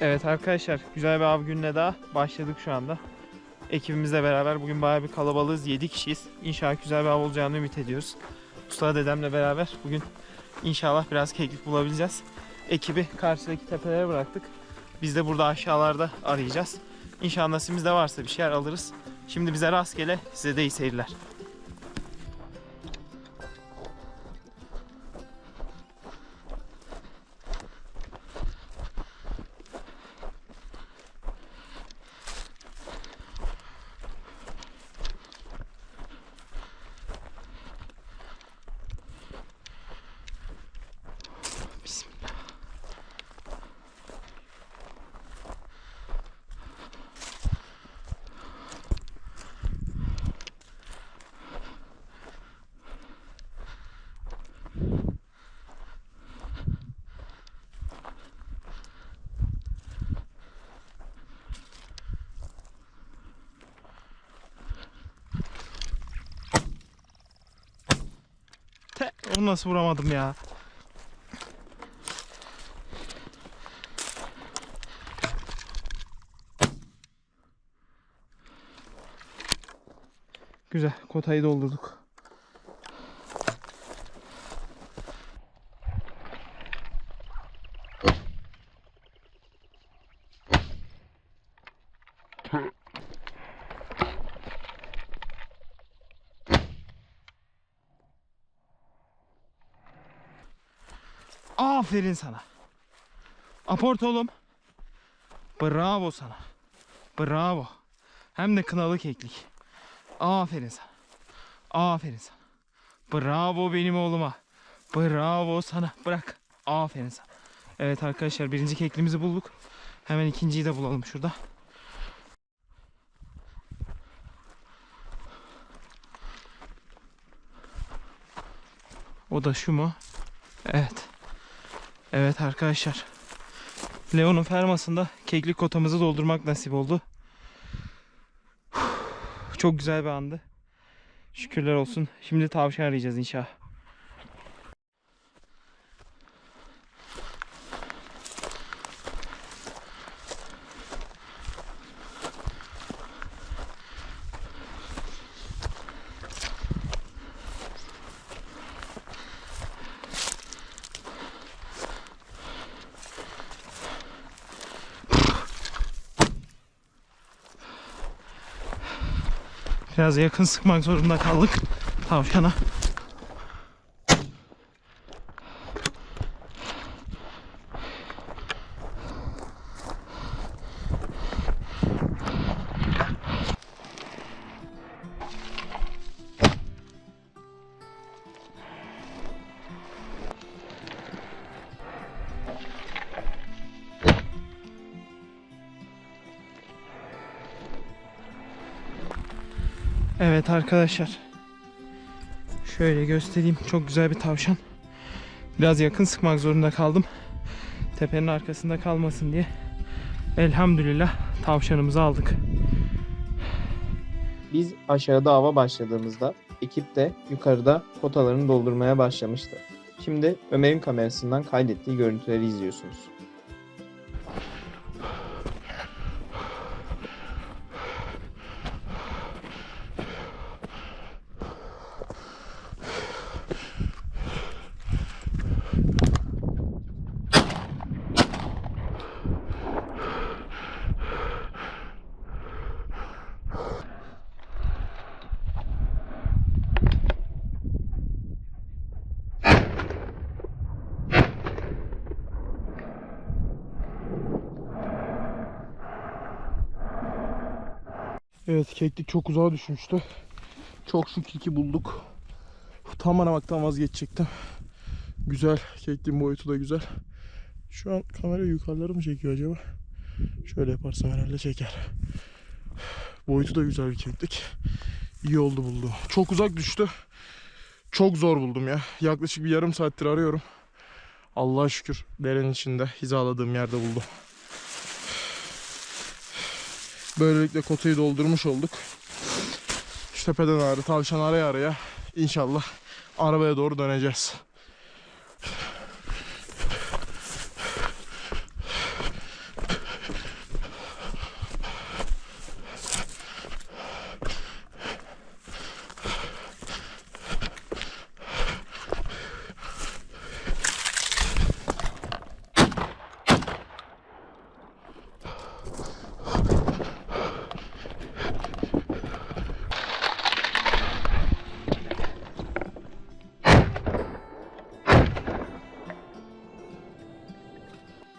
Evet arkadaşlar güzel bir av gününe daha başladık şu anda. Ekibimizle beraber bugün bayağı bir kalabalığız. 7 kişiyiz. İnşallah güzel bir av olacağını ümit ediyoruz. Mustafa dedemle beraber bugün inşallah biraz keklik bulabileceğiz. Ekibi karşıdaki tepelere bıraktık. Biz de burada aşağılarda arayacağız. İnşallah nasibimiz de varsa bir şeyler alırız. Şimdi bize rastgele size de iyi seyirler. Onu nasıl vuramadım ya? Güzel. Kotayı doldurduk. Aferin sana. Aport oğlum. Bravo sana. Bravo. Hem de kınalı keklik. Aferin sana. Aferin sana. Bravo benim oğluma. Bravo sana. Bırak. Aferin sana. Evet arkadaşlar birinci keklimizi bulduk. Hemen ikinciyi de bulalım şurada. O da şu mu? Evet. Evet arkadaşlar. Leon'un fermasında keklik kotamızı doldurmak nasip oldu. Çok güzel bir andı. Şükürler olsun. Şimdi tavşan arayacağız inşallah. Biraz yakın sıkmak zorunda kaldık tavşana. Evet arkadaşlar. Şöyle göstereyim. Çok güzel bir tavşan. Biraz yakın sıkmak zorunda kaldım. Tepenin arkasında kalmasın diye. Elhamdülillah tavşanımızı aldık. Biz aşağıda ava başladığımızda ekip de yukarıda kotalarını doldurmaya başlamıştı. Şimdi Ömer'in kamerasından kaydettiği görüntüleri izliyorsunuz. Evet keklik çok uzağa düşmüştü. Çok şükür ki bulduk. Tam aramaktan vazgeçecektim. Güzel. Kekliğin boyutu da güzel. Şu an kamera yukarıları mı çekiyor acaba? Şöyle yaparsam herhalde çeker. Boyutu da güzel bir keklik. İyi oldu buldum. Çok uzak düştü. Çok zor buldum ya. Yaklaşık bir yarım saattir arıyorum. Allah'a şükür derenin içinde hizaladığım yerde buldum. Böylelikle kotayı doldurmuş olduk. Şu tepeden ağrı tavşan araya araya inşallah arabaya doğru döneceğiz.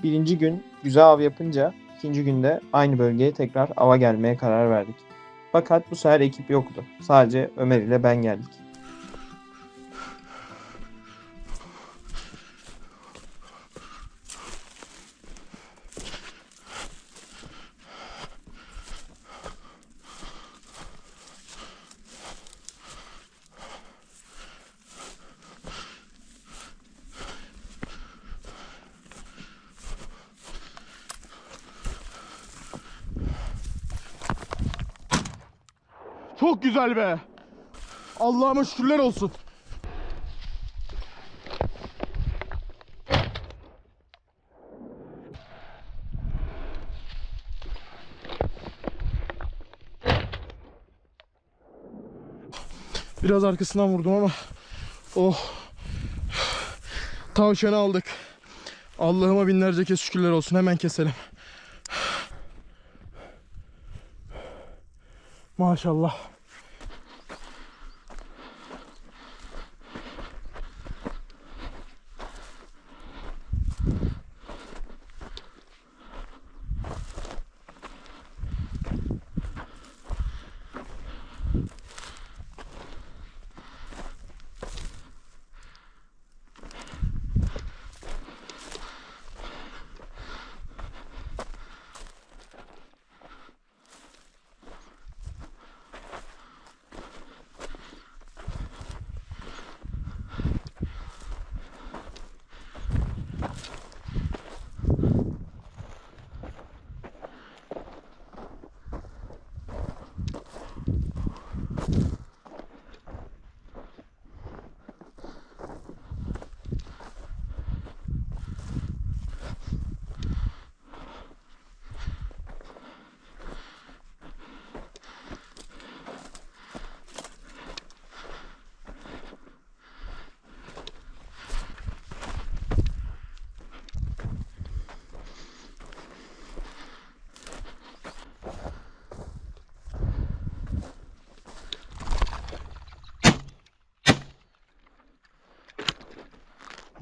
Birinci gün güzel av yapınca ikinci günde aynı bölgeye tekrar ava gelmeye karar verdik. Fakat bu sefer ekip yoktu. Sadece Ömer ile ben geldik. Çok güzel be. Allah'ıma şükürler olsun. Biraz arkasından vurdum ama oh tavşanı aldık. Allah'ıma binlerce kez şükürler olsun. Hemen keselim. Maşallah.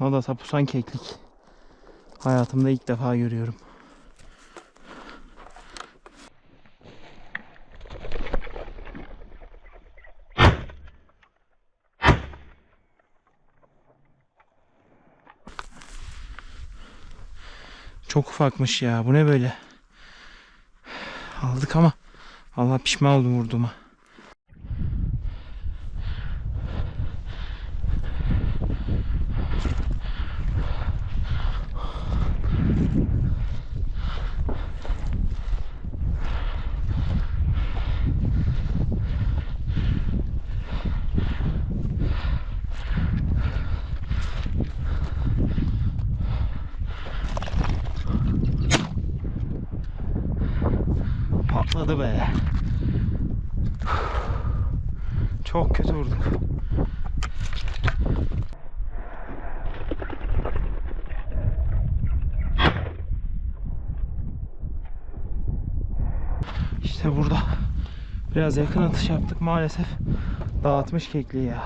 O da tapusan keklik. Hayatımda ilk defa görüyorum. Çok ufakmış ya. Bu ne böyle? Aldık ama Allah pişman oldum vurduğuma. Patladı be. Çok kötü vurduk. İşte burada biraz yakın atış yaptık maalesef dağıtmış kekliği ya.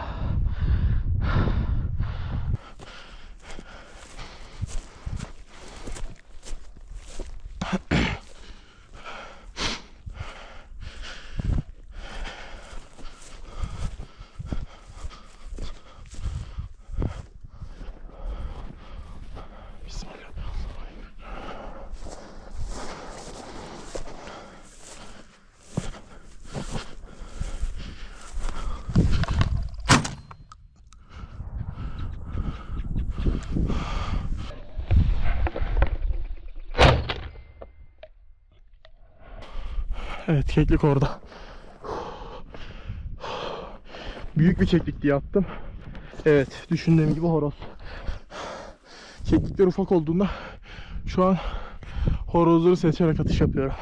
Evet keklik orada. Büyük bir keklik diye attım. Evet düşündüğüm gibi horoz. Keklikler ufak olduğunda şu an horozları seçerek atış yapıyorum.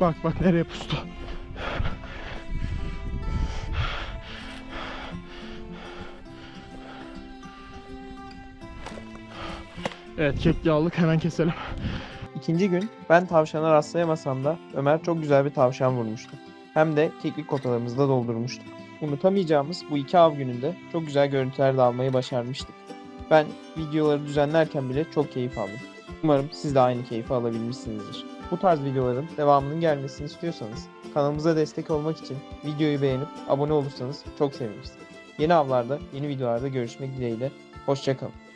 Bak bak nereye pustu. Evet kekli aldık hemen keselim. İkinci gün ben tavşana rastlayamasam da Ömer çok güzel bir tavşan vurmuştu. Hem de keklik kotalarımızı da doldurmuştuk. Unutamayacağımız bu iki av gününde çok güzel görüntüler de almayı başarmıştık. Ben videoları düzenlerken bile çok keyif aldım. Umarım siz de aynı keyfi alabilmişsinizdir. Bu tarz videoların devamının gelmesini istiyorsanız kanalımıza destek olmak için videoyu beğenip abone olursanız çok seviniriz. Yeni avlarda, yeni videolarda görüşmek dileğiyle. Hoşçakalın.